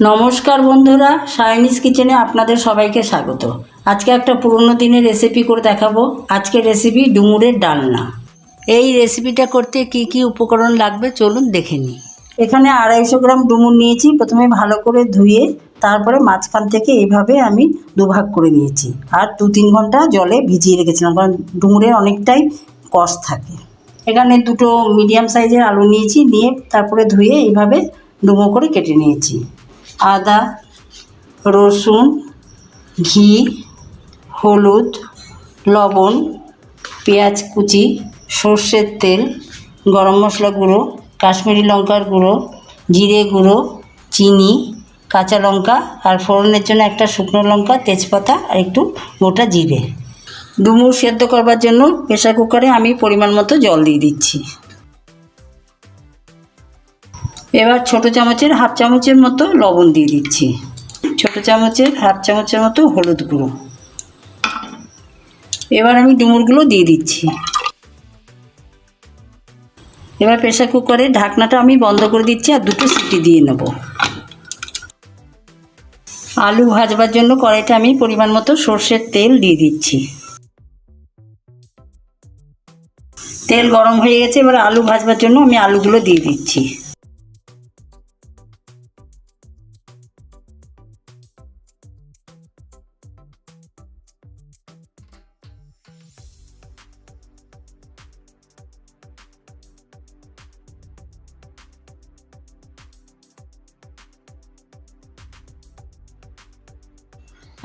নমস্কার বন্ধুরা সায়নিস কিচেনে আপনাদের সবাইকে স্বাগত। আজকে একটা পুরনো দিনের রেসিপি করে দেখাবো। আজকে রেসিপি ডুমুরের ডালনা। এই রেসিপিটা করতে কি কি উপকরণ লাগবে চলুন দেখে নিই। এখানে আড়াইশো গ্রাম ডুমুর নিয়েছি। প্রথমে ভালো করে ধুয়ে, তারপরে মাঝখান থেকে এইভাবে আমি দুভাগ করে নিয়েছি। আর দু তিন ঘণ্টা জলে ভিজিয়ে রেখেছিলাম, কারণ ডুমুরের অনেকটাই কষ থাকে। এখানে দুটো মিডিয়াম সাইজের আলু নিয়েছি, নিয়ে তারপরে ধুয়ে এইভাবে ডুমো করে কেটে নিয়েছি। আদা, রসুন, ঘি, হলুদ, লবণ, পেঁয়াজ কুচি, সর্ষের তেল, গরম মশলা গুঁড়ো, কাশ্মীরি লঙ্কার গুঁড়ো, জিরে গুঁড়ো, চিনি, কাঁচা লঙ্কা আর ফোড়নের জন্য একটা শুকনো লঙ্কা, তেজপাতা আর একটু গোটা জিরে। ডুমুর সেদ্ধ করবার জন্য প্রেশার কুকারে আমি পরিমাণ মতো জল দিয়ে দিচ্ছি। এবার ছোট চামচের হাফ চামচের মতো লবণ দিয়ে দিচ্ছি। ছোট চামচের হাফ চামচের মতো হলুদ গুঁড়ো। এবার আমি ডুমুরগুলো দিয়ে দিচ্ছি। এবার প্রেশার কুকারের ঢাকনাটা আমি বন্ধ করে দিচ্ছি আর দুটো সিটি দিয়ে নেব। আলু ভাজবার জন্য কড়াইতে আমি পরিমাণ মতো সর্ষের তেল দিয়ে দিচ্ছি। তেল গরম হয়ে গেছে, এবার আলু ভাজবার জন্য আমি আলুগুলো দিয়ে দিচ্ছি।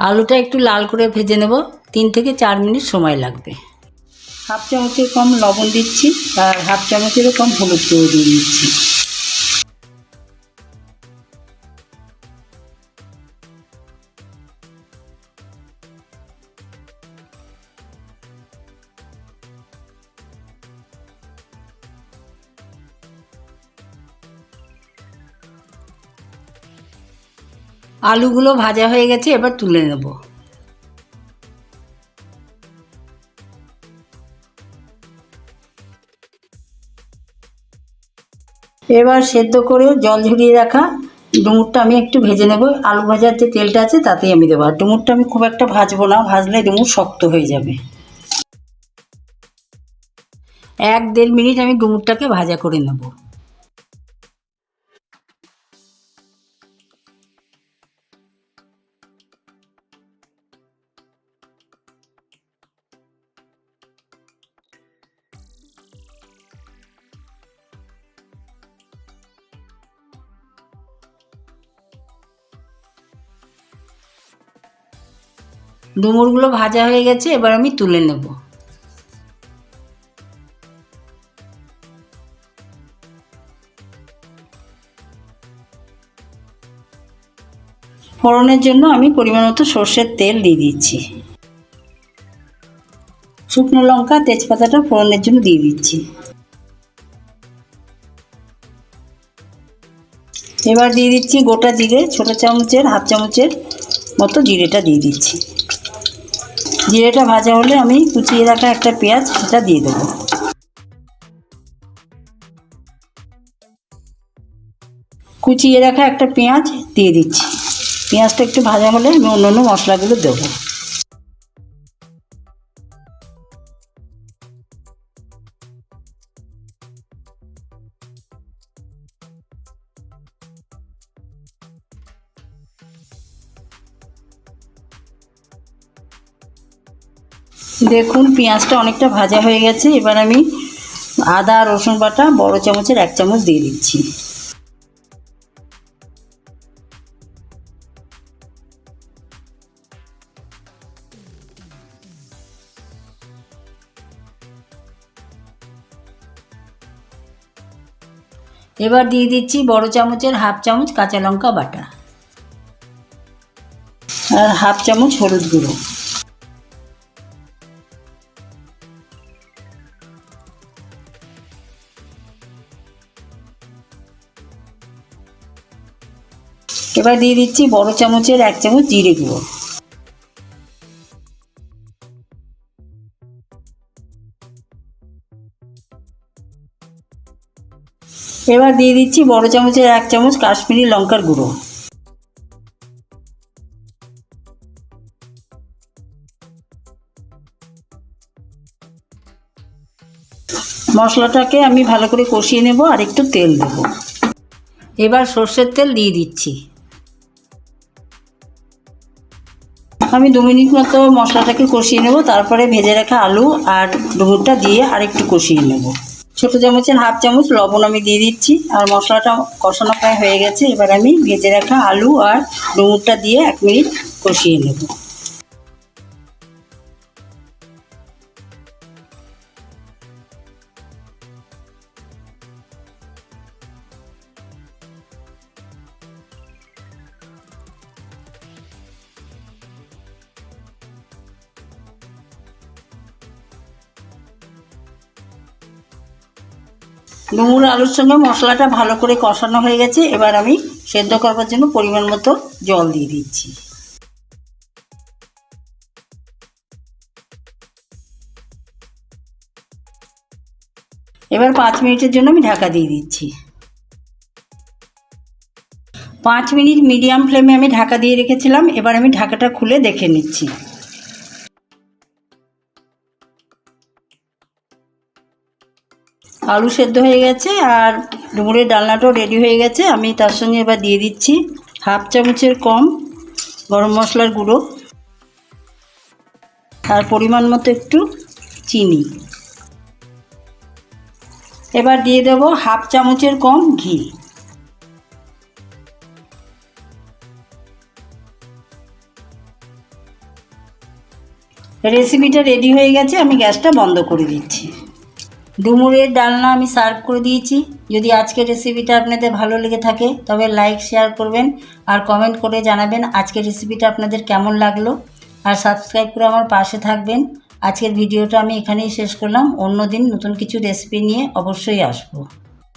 আলুটা একটু লাল করে ভেজে নেব। তিন থেকে চার মিনিট সময় লাগবে। হাফ চামচের কম লবণ দিচ্ছি আর হাফ চামচেরও কম হলুদ গুঁড়ো দিয়ে দিচ্ছি। আলুগুলো ভাজা হয়ে গেছে, এবার তুলে নেব। এবার সেদ্ধ করে জল ঝরিয়ে রাখা ডুমুরটা আমি একটু ভেজে নেব। আলু ভাজার যে তেলটা আছে, তাতেই আমি দেবো। আর ডুমুরটা আমি খুব একটা ভাজবো না, ভাজলে ডুমুর শক্ত হয়ে যাবে। এক দেড় মিনিট আমি ডুমুরটাকে ভাজা করে নেব। ডুমুরগুলো ভাজা হয়ে গেছে, এবার আমি তুলে নেব। ফোড়নের জন্য আমি পরিমাণ মতো সর্ষের তেল দিয়ে দিচ্ছি। শুকনো লঙ্কা, তেজপাতাটা ফোড়নের জন্য দিয়ে দিচ্ছি। এবার দিয়ে দিচ্ছি গোটা জিরে, ছোটো চামচের, হাফ চামচের মতো জিরেটা দিয়ে দিচ্ছি। জিরেটা ভাজা হলে আমি কুচিয়ে রাখা একটা পেঁয়াজ, সেটা দিয়ে দেবো। কুচিয়ে রাখা একটা পেঁয়াজ দিয়ে দিচ্ছি। পেঁয়াজটা একটু ভাজা হলে আমি অন্য অন্য মশলাগুলো দেবো। দেখুন, পেঁয়াজটা অনেকটা ভাজা হয়ে গেছে। এবার আমি আদা, রসুন বাটা, বড় চামচের এক চামচ দিয়ে দিচ্ছি। এবার দিয়ে দিচ্ছি বড় চামচের হাফ চামচ কাঁচা লঙ্কা বাটা আর হাফ চামচ হলুদ গুঁড়ো। এবার দিয়ে দিচ্ছি বড় চামচের এক চামচ জিরে গুঁড়ো। এবার দিয়ে দিচ্ছি বড় চামচের এক চামচ কাশ্মীরি লঙ্কার গুঁড়ো। মশলাটাকে আমি ভালো করে কষিয়ে নেব আর একটু তেল দেব। এবার সর্ষের তেল দিয়ে দিচ্ছি। আমি দু মিনিট মতো মশলাটাকে কষিয়ে নেব, তারপরে ভেজে রাখা আলু আর ডুমুরটা দিয়ে আরেকটু কষিয়ে নেব। ছোটো চামচের হাফ চামচ লবণ আমি দিয়ে দিচ্ছি, আর মশলাটা কষানো প্রায় হয়ে গেছে, এবার আমি ভেজে রাখা আলু আর ডুমুরটা দিয়ে এক মিনিট কষিয়ে নেব। ডুমুর আলুর সঙ্গে মশলাটা ভালো করে কষানো হয়ে গেছে। এবার আমি সেদ্ধ করবার জন্য পরিমাণ মতো জল দিয়ে দিচ্ছি। এবার পাঁচ মিনিটের জন্য আমি ঢাকা দিয়ে দিচ্ছি। পাঁচ মিনিট মিডিয়াম ফ্লেমে আমি ঢাকা দিয়ে রেখেছিলাম। এবার আমি ঢাকাটা খুলে দেখে নিচ্ছি। আলু সেদ্ধ হয়ে গেছে আর ডুমুরের ডালনাটাও রেডি হয়ে গেছে। আমি তার সঙ্গে এবার দিয়ে দিচ্ছি হাফ চামচের কম গরম মশলার গুঁড়ো আর পরিমাণ মতো একটু চিনি। এবার দিয়ে দেব হাফ চামচের কম ঘি। রেসিপিটা রেডি হয়ে গেছে, আমি গ্যাসটা বন্ধ করে দিচ্ছি। ডুমুরের ডালনা আমি সার্ভ করে দিয়েছি। যদি আজকের রেসিপিটা আপনাদের ভালো লেগে থাকে, তবে লাইক শেয়ার করবেন আর কমেন্ট করে জানাবেন আজকের রেসিপিটা আপনাদের কেমন লাগল। আর সাবস্ক্রাইব করে আমার পাশে থাকবেন। আজকের ভিডিওটা আমি এখানেই শেষ করলাম। অন্য দিন নতুন কিছু রেসিপি নিয়ে অবশ্যই আসব।